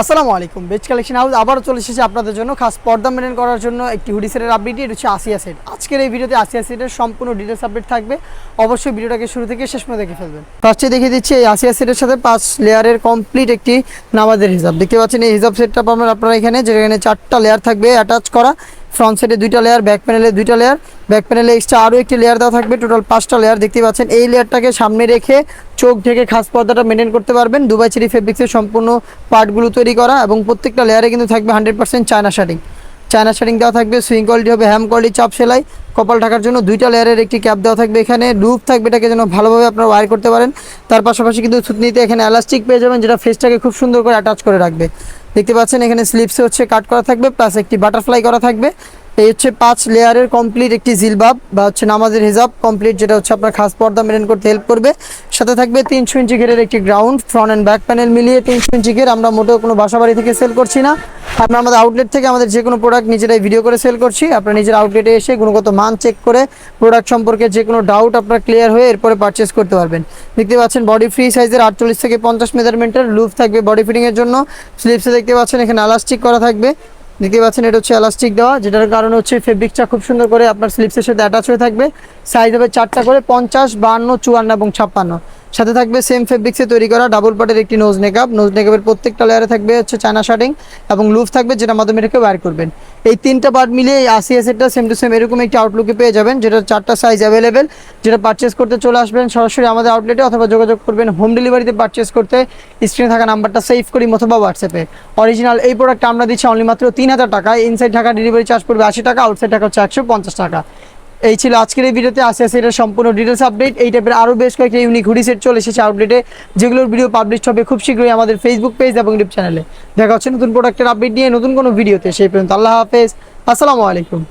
আসসালামু আলাইকুম। বেচ collection house আবারও চলে এসেছে আপনাদের জন্য। খাস পর্দা মেনটেন করার জন্য একটি হুডি সেটের আপডেট এটা হচ্ছে আসিয়া সেট আজকের এই ভিডিওতে আসিয়া সেটের সম্পূর্ণ ডিটেলস আপডেট থাকবে। অবশ্যই ভিডিওটাকে শুরু থেকে শেষ পর্যন্ত দেখে ফেলবেন। ফার্স্টে দেখিয়ে দিচ্ছি, এই আসিয়া সেটের সাথে পাঁচ লেয়ারের কমপ্লিট একটি নামাজের হিসাব। দেখতে পাচ্ছেন, এই হিসাব সেটটা পাবেন আপনারা এখানে, যেখানে চারটা লেয়ার থাকবে অ্যাটাচ করা। ফ্রন্ট সাইডে দুইটা লেয়ার ব্যাক প্যানেলে দুইটা লেয়ার ব্যাক প্যানেলে এক্সট্রা আরও একটি লেয়ার দেওয়া থাকবে টোটাল পাঁচটা লেয়ার দেখতে পাচ্ছেন। এই লেয়ারটাকে সামনে রেখে চোখ ঢেকে খাস পর্দাটা মেনটেন করতে পারবেন। দুবাই চেরি ফেব্রিক্সের সম্পূর্ণ পার্টগুলো তৈরি করা এবং প্রত্যেকটা লেয়ারে কিন্তু থাকবে hundred percent China shirting China shirting দেওয়া থাকবে সুইং কোয়ালিটি হবে হ্যাম কোয়ালিটি চাপ সেলাই, কপাল ঢাকার জন্য দুইটা লেয়ারের একটি ক্যাপ দেওয়া থাকবে এখানে। লুপ থাকবে এটাকে যেন ভালোভাবে আপনারা ওয়ার করতে পারেন। তার পাশাপাশি কিন্তু থুতনিতে এখানে এলাস্টিক পেয়ে যাবেন, যেটা ফেসটাকে খুব সুন্দর করে অ্যাটাচ করে রাখবে। দেখতে পাচ্ছেন, এখানে স্লিপসে হচ্ছে কাট করা থাকবে প্লাস একটি বাটারফ্লাই করা থাকবে। এই হচ্ছে পাঁচ লেয়ারের কমপ্লিট একটি জিলবাব বা হচ্ছে নামাজের হিজাব কমপ্লিট যেটা হচ্ছে আপনার খাস পর্দা মেনটেন করতে হেল্প করবে। সাথে থাকবে তিনশো ইঞ্চি ঘেরের একটি ground front and back panel মিলিয়ে তিনশো ইঞ্চি ঘের, আমরা মোটেও কোনো বাসাবাড়ি থেকে সেল করছি না। আমরা আমাদের আউটলেট থেকে আমাদের যে কোনো প্রোডাক্ট নিজেরাই ভিডিও করে সেল করছি। আপনারা নিজের আউটলেটে এসে গুণগত মান চেক করে প্রোডাক্ট সম্পর্কে যে কোনো ডাউট আপনার ক্লিয়ার হয়ে এরপরে পারচেস করতে পারবেন। দেখতে পাচ্ছেন বডি ফ্রি সাইজের আটচল্লিশ থেকে পঞ্চাশ মেজারমেন্টের লুপ থাকবে বডি ফিটিংয়ের জন্য। স্লিপসে দেখতে পাচ্ছেন এখানে এলাস্টিক করা থাকবে। দেখতে পাচ্ছেন এটা হচ্ছে এলাস্টিক দেওয়া, যেটার কারণে হচ্ছে ফেব্রিকটা খুব সুন্দর করে আপনার স্লিপসের সাথে অ্যাটাচ হয়ে থাকবে। সাইজ হবে চারটা করে পঞ্চাশ বান্ন চুয়ান্ন এবং ছাপ্পান্ন। সাথে থাকবে সেম ফেব্রিক্সে তৈরি করা ডাবল পার্টের একটি নোজ মেকআপ নোজ মেকআপের প্রত্যেকটা লেয়ারে থাকবে হচ্ছে চায়না শার্টিং এবং লুফ থাকবে যেটা মাধ্যমে এটাকে বার করবেন। এই তিনটা পার্ট মিলিয়ে এই আশি এসেটটা সেম টু সেম এরকম একটি আউটলুকে পেয়ে যাবেন যেটা চারটা সাইজ অ্যাভেলেবেল যেটা পারচেস করতে চলে আসবেন সরাসরি আমাদের আউটলেটে অথবা যোগাযোগ করবেন হোম ডেলিভারিতে পারচেস করতে। স্ক্রিনে থাকা নাম্বারটা সেভ করি অথবা হোয়াটসঅ্যাপে অরিজিনাল এই প্রোডাক্টটা আমরা দিচ্ছি অনলি মাত্র তিন হাজার টাকা ইনসাইড ঢাকা ডেলিভারি চার্জ পড়বে আশি টাকা আউটসাইড টাকা হচ্ছে একশো পঞ্চাশ টাকা। এই ছিল আজকের এই ভিডিওতে। আস্তে আস্তে এটা সম্পূর্ণ ডিটেলস আপডেট এই টাইপের আরও বেশ কয়েকটা ইউনিক হুডি সেট চলে এসেছে আপডেটে যেগুলোর ভিডিও পাবলিশ হবে খুব শীঘ্রই আমাদের ফেসবুক পেজ এবং ইউটিউব চ্যানেলে দেখা হচ্ছে নতুন প্রোডাক্টের আপডেট নিয়ে নতুন কোনো ভিডিওতে সেই পর্যন্ত আল্লাহ হাফেজ। আসসালামু আলাইকুম।